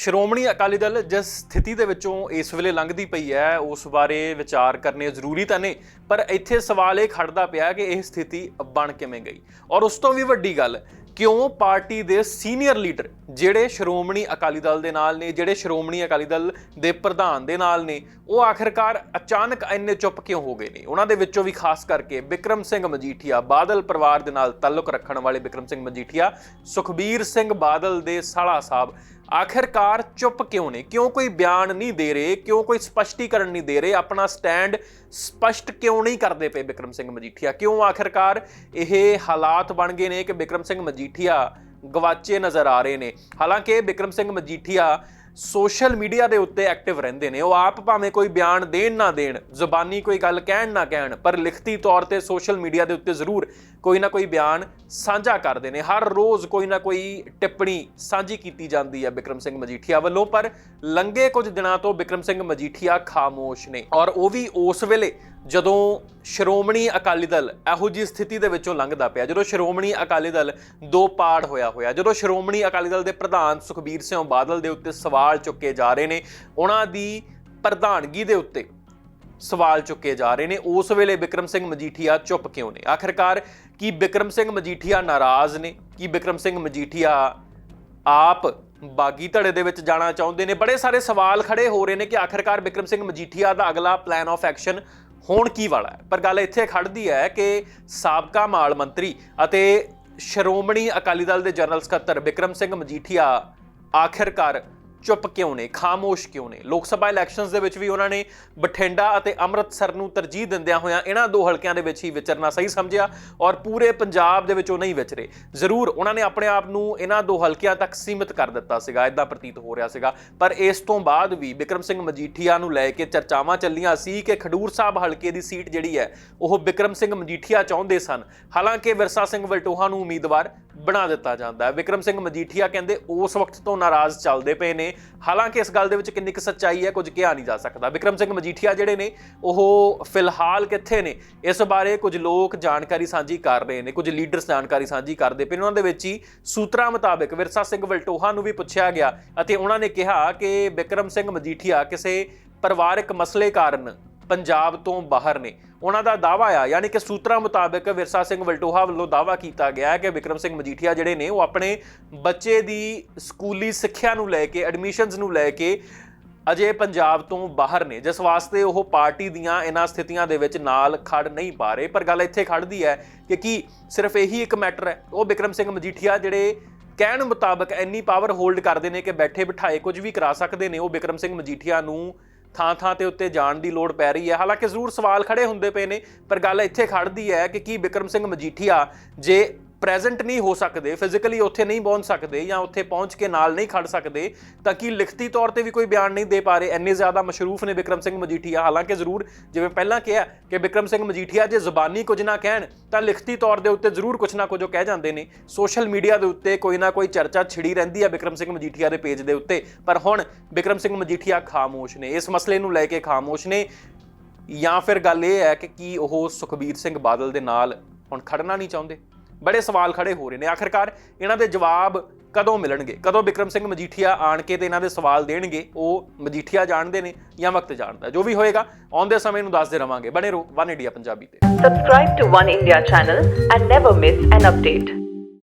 ਸ਼੍ਰੋਮਣੀ ਅਕਾਲੀ ਦਲ ਜਿਸ ਸਥਿਤੀ ਦੇ ਵਿੱਚੋਂ ਇਸ ਵੇਲੇ ਲੰਘਦੀ ਪਈ ਹੈ, ਉਸ ਬਾਰੇ ਵਿਚਾਰ ਕਰਨੇ ਜ਼ਰੂਰੀ ਤਾਂ ਨੇ ਪਰ ਇੱਥੇ ਸਵਾਲ ਇਹ ਖੜਦਾ ਪਿਆ ਕਿ ਇਹ ਸਥਿਤੀ ਬਣ ਕਿਵੇਂ ਗਈ? ਔਰ ਉਸ ਤੋਂ ਵੀ ਵੱਡੀ ਗੱਲ, ਕਿਉਂ ਪਾਰਟੀ ਦੇ ਸੀਨੀਅਰ ਲੀਡਰ ਜਿਹੜੇ ਸ਼੍ਰੋਮਣੀ ਅਕਾਲੀ ਦਲ ਦੇ ਨਾਲ ਨੇ, ਜਿਹੜੇ ਸ਼੍ਰੋਮਣੀ ਅਕਾਲੀ ਦਲ ਦੇ ਪ੍ਰਧਾਨ ਦੇ ਨਾਲ ਨੇ, ਉਹ ਆਖਿਰਕਾਰ ਅਚਾਨਕ ਇੰਨੇ ਚੁੱਪ ਕਿਉਂ ਹੋ ਗਏ ਨੇ? ਉਹਨਾਂ ਦੇ ਵਿੱਚੋਂ ਵੀ ਖਾਸ ਕਰਕੇ ਬਿਕਰਮ ਸਿੰਘ ਮਜੀਠੀਆ, ਬਾਦਲ ਪਰਿਵਾਰ ਦੇ ਨਾਲ ਤਾਲੁਕ ਰੱਖਣ ਵਾਲੇ ਬਿਕਰਮ ਸਿੰਘ ਮਜੀਠੀਆ, ਸੁਖਬੀਰ ਸਿੰਘ ਬਾਦਲ ਦੇ ਸਾਲਾ ਸਾਹਿਬ ਆਖਿਰਕਾਰ ਚੁੱਪ ਕਿਉਂ ਨੇ? ਕਿਉਂ ਕੋਈ ਬਿਆਨ ਨਹੀਂ ਦੇ ਰਹੇ? ਕਿਉਂ ਕੋਈ ਸਪਸ਼ਟੀਕਰਨ ਨਹੀਂ ਦੇ ਰਹੇ? ਆਪਣਾ ਸਟੈਂਡ ਸਪਸ਼ਟ ਕਿਉਂ ਨਹੀਂ ਕਰਦੇ ਪਏ ਬਿਕਰਮ ਸਿੰਘ ਮਜੀਠੀਆ? ਕਿਉਂ ਆਖਿਰਕਾਰ ਇਹ ਹਾਲਾਤ ਬਣ ਗਏ ਨੇ ਕਿ ਬਿਕਰਮ ਸਿੰਘ ਮਜੀਠੀਆ ਗਵਾਚੇ ਨਜ਼ਰ ਆ ਰਹੇ ਨੇ? ਹਾਲਾਂਕਿ ਬਿਕਰਮ ਸਿੰਘ ਮਜੀਠੀਆ ਸੋਸ਼ਲ ਮੀਡੀਆ ਦੇ ਉੱਤੇ ਐਕਟਿਵ ਰਹਿੰਦੇ ਨੇ। ਉਹ ਆਪ ਭਾਵੇਂ ਕੋਈ ਬਿਆਨ ਦੇਣ ਨਾ ਦੇਣ, ਜ਼ੁਬਾਨੀ ਕੋਈ ਗੱਲ ਕਹਿਣ ਨਾ ਕਹਿਣ, ਪਰ ਲਿਖਤੀ ਤੌਰ ਤੇ ਸੋਸ਼ਲ ਮੀਡੀਆ ਦੇ ਉੱਤੇ ਜ਼ਰੂਰ ਕੋਈ ਨਾ ਕੋਈ ਬਿਆਨ ਸਾਂਝਾ ਕਰਦੇ ਨੇ। ਹਰ ਰੋਜ਼ ਕੋਈ ਨਾ ਕੋਈ ਟਿੱਪਣੀ ਸਾਂਝੀ ਕੀਤੀ ਜਾਂਦੀ ਹੈ ਬਿਕਰਮ ਸਿੰਘ ਮਜੀਠੀਆ ਵੱਲੋਂ, ਪਰ ਲੰਗੇ ਕੁਝ ਦਿਨਾਂ ਤੋਂ ਬਿਕਰਮ ਸਿੰਘ ਮਜੀਠੀਆ ਖਾਮੋਸ਼ ਨੇ। ਔਰ ਉਹ ਵੀ ਉਸ ਵੇਲੇ ਜਦੋਂ ਸ਼੍ਰੋਮਣੀ ਅਕਾਲੀ ਦਲ ਇਹੋ ਜੀ ਸਥਿਤੀ ਦੇ ਵਿੱਚੋਂ ਲੰਘਦਾ ਪਿਆ, ਜਦੋਂ ਸ਼੍ਰੋਮਣੀ ਅਕਾਲੀ ਦਲ ਦੋ ਪਾੜ ਹੋਇਆ ਹੋਇਆ, ਜਦੋਂ ਸ਼੍ਰੋਮਣੀ ਅਕਾਲੀ ਦਲ ਦੇ ਪ੍ਰਧਾਨ ਸੁਖਬੀਰ ਸਿੰਘ ਬਾਦਲ ਦੇ ਉੱਤੇ ਸਵਾਲ ਚੁੱਕੇ ਜਾ ਰਹੇ ਨੇ। ਉਹਨਾਂ ਦੀ ਪ੍ਰਧਾਨਗੀ ਦੇ ਉੱਤੇ ਸਵਾਲ ਚੁੱਕੇ ਜਾ ਰਹੇ ਨੇ। ਉਸ ਵੇਲੇ ਬਿਕਰਮ ਸਿੰਘ ਮਜੀਠੀਆ ਚੁੱਪ ਕਿਉਂ ਨੇ? ਆਖਿਰਕਾਰ ਕੀ ਬਿਕਰਮ ਸਿੰਘ ਮਜੀਠੀਆ ਨਾਰਾਜ਼ ਨੇ? ਕੀ ਬਿਕਰਮ ਸਿੰਘ ਮਜੀਠੀਆ ਆਪ ਬਾਗੀ ਧੜੇ ਦੇ ਵਿੱਚ ਜਾਣਾ ਚਾਹੁੰਦੇ ਨੇ? ਬੜੇ ਸਾਰੇ ਸਵਾਲ ਖੜੇ ਹੋ ਰਹੇ ਨੇ ਕਿ ਆਖਿਰਕਾਰ ਬਿਕਰਮ ਸਿੰਘ ਮਜੀਠੀਆ ਦਾ ਅਗਲਾ ਪਲਾਨ ਆਫ ਐਕਸ਼ਨ ਹੋਣ ਕੀ ਵਾਲਾ ਹੈ? ਪਰ ਗੱਲ ਇੱਥੇ ਖੜਦੀ ਹੈ ਕਿ ਸਾਬਕਾ ਮਾਲ ਮੰਤਰੀ ਅਤੇ ਸ਼੍ਰੋਮਣੀ ਅਕਾਲੀ ਦਲ ਦੇ ਜਨਰਲ ਸਕੱਤਰ ਬਿਕਰਮ ਸਿੰਘ ਮਜੀਠੀਆ ਆਖਿਰਕਾਰ ਚੁੱਪ ਕਿਉਂ ਨੇ? ਖਾਮੋਸ਼ ਕਿਉਂ ਨੇ? ਲੋਕ ਸਭਾ ਇਲੈਕਸ਼ਨਸ ਦੇ ਵਿੱਚ ਵੀ ਉਹਨਾਂ ਨੇ ਬਠਿੰਡਾ ਅਤੇ ਅੰਮ੍ਰਿਤਸਰ ਨੂੰ ਤਰਜੀਹ ਦਿੰਦਿਆਂ ਹੋਇਆਂ ਇਹਨਾਂ ਦੋ ਹਲਕਿਆਂ ਦੇ ਵਿੱਚ ਹੀ ਵਿਚਰਨਾ ਸਹੀ ਸਮਝਿਆ ਔਰ ਪੂਰੇ ਪੰਜਾਬ ਦੇ ਵਿੱਚ ਉਹ ਨਹੀਂ ਵਿਚਰੇ। ਜ਼ਰੂਰ ਉਹਨਾਂ ਨੇ ਆਪਣੇ ਆਪ ਨੂੰ ਇਹਨਾਂ ਦੋ ਹਲਕਿਆਂ ਤੱਕ ਸੀਮਿਤ ਕਰ ਦਿੱਤਾ ਸੀਗਾ ਇਦਾਂ ਪ੍ਰਤੀਤ ਹੋ ਰਿਹਾ ਸੀਗਾ। ਪਰ ਇਸ ਤੋਂ ਬਾਅਦ ਵੀ ਬਿਕਰਮ ਸਿੰਘ ਮਜੀਠੀਆ ਨੂੰ ਲੈ ਕੇ ਚਰਚਾਵਾਂ ਚੱਲੀਆਂ ਸੀ ਕਿ ਖਡੂਰ ਸਾਹਿਬ ਹਲਕੇ ਦੀ ਸੀਟ ਜਿਹੜੀ ਹੈ, ਉਹ ਬਿਕਰਮ ਸਿੰਘ ਮਜੀਠੀਆ ਚਾਹੁੰਦੇ ਸਨ। ਹਾਲਾਂਕਿ ਵਿਰਸਾ ਸਿੰਘ ਵਲਟੋਹਾ ਨੂੰ ਉਮੀਦਵਾਰ ਬਣਾ ਦਿੱਤਾ ਜਾਂਦਾ ਹੈ। ਵਿਕਰਮ ਸਿੰਘ ਮਜੀਠੀਆ ਕਹਿੰਦੇ ਉਸ ਵਕਤ ਤੋਂ ਨਾਰਾਜ਼ ਚੱਲਦੇ ਪਏ ਨੇ। ਹਾਲਾਂਕਿ ਇਸ ਗੱਲ ਦੇ ਵਿੱਚ ਕਿੰਨੀ ਕੁ ਸੱਚਾਈ ਹੈ, ਕੁਝ ਕਿਹਾ ਨਹੀਂ ਜਾ ਸਕਦਾ। ਵਿਕਰਮ ਸਿੰਘ ਮਜੀਠੀਆ ਜਿਹੜੇ ਨੇ, ਉਹ ਫਿਲਹਾਲ ਕਿੱਥੇ ਨੇ? ਇਸ ਬਾਰੇ ਕੁਝ ਲੋਕ ਜਾਣਕਾਰੀ ਸਾਂਝੀ ਕਰ ਰਹੇ ਨੇ, ਕੁਝ ਲੀਡਰਸ ਜਾਣਕਾਰੀ ਸਾਂਝੀ ਕਰਦੇ ਪਏ ਨੇ। ਉਹਨਾਂ ਦੇ ਵਿੱਚ ਹੀ ਸੂਤਰਾਂ ਮੁਤਾਬਕ ਵਿਰਸਾ ਸਿੰਘ ਵਲਟੋਹਾ ਨੂੰ ਵੀ ਪੁੱਛਿਆ ਗਿਆ ਅਤੇ ਉਹਨਾਂ ਨੇ ਕਿਹਾ ਕਿ ਵਿਕਰਮ ਸਿੰਘ ਮਜੀਠੀਆ ਕਿਸੇ ਪਰਿਵਾਰਕ ਮਸਲੇ ਕਾਰਨ ਪੰਜਾਬ ਤੋਂ ਬਾਹਰ ਨੇ। ਉਹਨਾਂ ਦਾ ਦਾਵਾ ਆ, ਯਾਨੀ ਕਿ ਸੂਤਰਾਂ ਮੁਤਾਬਕ ਵਿਰਸਾ ਸਿੰਘ ਵਲਟੋਹਾ ਵੱਲੋਂ ਦਾਵਾ ਕੀਤਾ ਗਿਆ ਹੈ ਕਿ ਵਿਕਰਮ ਸਿੰਘ ਮਜੀਠੀਆ ਜਿਹੜੇ ਨੇ, ਉਹ ਆਪਣੇ ਬੱਚੇ ਦੀ ਸਕੂਲੀ ਸਿੱਖਿਆ ਨੂੰ ਲੈ ਕੇ ਐਡਮਿਸ਼ਨਸ ਨੂੰ ਲੈ ਕੇ ਅਜੇ ਪੰਜਾਬ ਤੋਂ ਬਾਹਰ ਨੇ। ਜਿਸ ਵਾਸਤੇ ਉਹ ਪਾਰਟੀ ਦੀਆਂ ਇਹਨਾਂ ਸਥਿਤੀਆਂ ਦੇ ਵਿੱਚ ਨਾਲ ਖੜ ਨਹੀਂ ਪਾ ਰਹੇ। ਪਰ ਗੱਲ ਇੱਥੇ ਖੜਦੀ ਹੈ ਕਿ ਕੀ ਸਿਰਫ ਇਹੀ ਇੱਕ ਮੈਟਰ ਹੈ। ਉਹ ਵਿਕਰਮ ਸਿੰਘ ਮਜੀਠੀਆ ਜਿਹੜੇ ਕਹਿਣ ਮੁਤਾਬਕ ਇੰਨੀ ਪਾਵਰ ਹੋਲਡ ਕਰਦੇ ਨੇ ਕਿ ਬੈਠੇ ਬਿਠਾਏ ਕੁਝ ਵੀ ਕਰਾ ਸਕਦੇ ਨੇ, ਉਹ ਬਿਕਰਮ ਸਿੰਘ ਮਜੀਠੀਆ ਨੂੰ ਥਾਂ ਥਾਂ ਤੇ ਉੱਤੇ ਜਾਣ ਦੀ ਲੋੜ ਪੈ ਰਹੀ ਹੈ। ਹਾਲਾਂਕਿ ਜ਼ਰੂਰ ਸਵਾਲ ਖੜੇ ਹੁੰਦੇ ਪਏ ਨੇ, ਪਰ ਗੱਲ ਇੱਥੇ ਖੜਦੀ ਹੈ ਕਿ ਕੀ ਬਿਕਰਮ ਸਿੰਘ ਮਜੀਠੀਆ ਜੇ ਪ੍ਰੈਜ਼ੈਂਟ ਨਹੀਂ ਹੋ ਸਕਦੇ ਫਿਜ਼ੀਕਲੀ ਉੱਥੇ ਨਹੀਂ ਪਹੁੰਚ ਸਕਦੇ ਜਾਂ ਉੱਥੇ ਪਹੁੰਚ ਕੇ ਨਾਲ ਨਹੀਂ ਖੜ ਸਕਦੇ, ਤਾਂ ਕਿ ਲਿਖਤੀ ਤੌਰ ਤੇ ਵੀ ਕੋਈ ਬਿਆਨ ਨਹੀਂ ਦੇ ਪਾ ਰਹੇ? ਇੰਨੇ ਜ਼ਿਆਦਾ ਮਸ਼ਰੂਫ ਨੇ ਬਿਕਰਮ ਸਿੰਘ ਮਜੀਠੀਆ। ਹਾਲਾਂਕਿ ਜ਼ਰੂਰ ਜਿਵੇਂ ਪਹਿਲਾਂ ਕਿਹਾ ਕਿ ਬਿਕਰਮ ਸਿੰਘ ਮਜੀਠੀਆ ਜੇ ਜ਼ੁਬਾਨੀ ਕੁਝ ਨਾ ਕਹਿਣ, ਤਾਂ ਲਿਖਤੀ ਤੌਰ ਦੇ ਉੱਤੇ ਜ਼ਰੂਰ ਕੁਝ ਨਾ ਕੁਝ ਉਹ ਕਹਿ ਜਾਂਦੇ ਨੇ। ਸੋਸ਼ਲ ਮੀਡੀਆ ਦੇ ਉੱਤੇ ਕੋਈ ਨਾ ਕੋਈ ਚਰਚਾ ਛਿੜੀ ਰਹਿੰਦੀ ਹੈ ਬਿਕਰਮ ਸਿੰਘ ਮਜੀਠੀਆ ਦੇ ਪੇਜ ਦੇ ਉੱਤੇ। ਪਰ ਹੁਣ ਬਿਕਰਮ ਸਿੰਘ ਮਜੀਠੀਆ ਖਾਮੋਸ਼ ਨੇ। ਇਸ ਮਸਲੇ ਨੂੰ ਲੈ ਕੇ ਖਾਮੋਸ਼ ਨੇ। ਜਾਂ ਫਿਰ ਗੱਲ ਇਹ ਹੈ ਕਿ ਕੀ ਉਹ ਸੁਖਬੀਰ ਸਿੰਘ ਬਾਦਲ ਦੇ ਨਾਲ ਹੁਣ ਖੜਨਾ ਨਹੀਂ ਚਾਹੁੰਦੇ? ਬੜੇ ਸਵਾਲ ਖੜੇ ਹੋ ਰਹੇ ਨੇ। ਆਖਿਰਕਾਰ ਇਹਨਾਂ ਦੇ ਜਵਾਬ ਕਦੋਂ ਮਿਲਣਗੇ? ਕਦੋਂ ਬਿਕਰਮ ਸਿੰਘ ਮਜੀਠੀਆ ਆਣ ਕੇ ਤੇ ਇਹਨਾਂ ਦੇ ਸਵਾਲ ਦੇਣਗੇ? ਉਹ ਮਜੀਠੀਆ ਜਾਣਦੇ ਨੇ ਜਾਂ ਵਕਤ ਜਾਣਦਾ ਜੋ ਵੀ ਹੋਏਗਾ, ਆਉਂਦੇ ਸਮੇਂ ਨੂੰ ਦੱਸਦੇ ਰਵਾਂਗੇ। ਬਣੇ ਰਹੋ, ਵਨ ਇੰਡੀਆ ਪੰਜਾਬੀ ਤੇ। Subscribe to One India channel and never miss an update.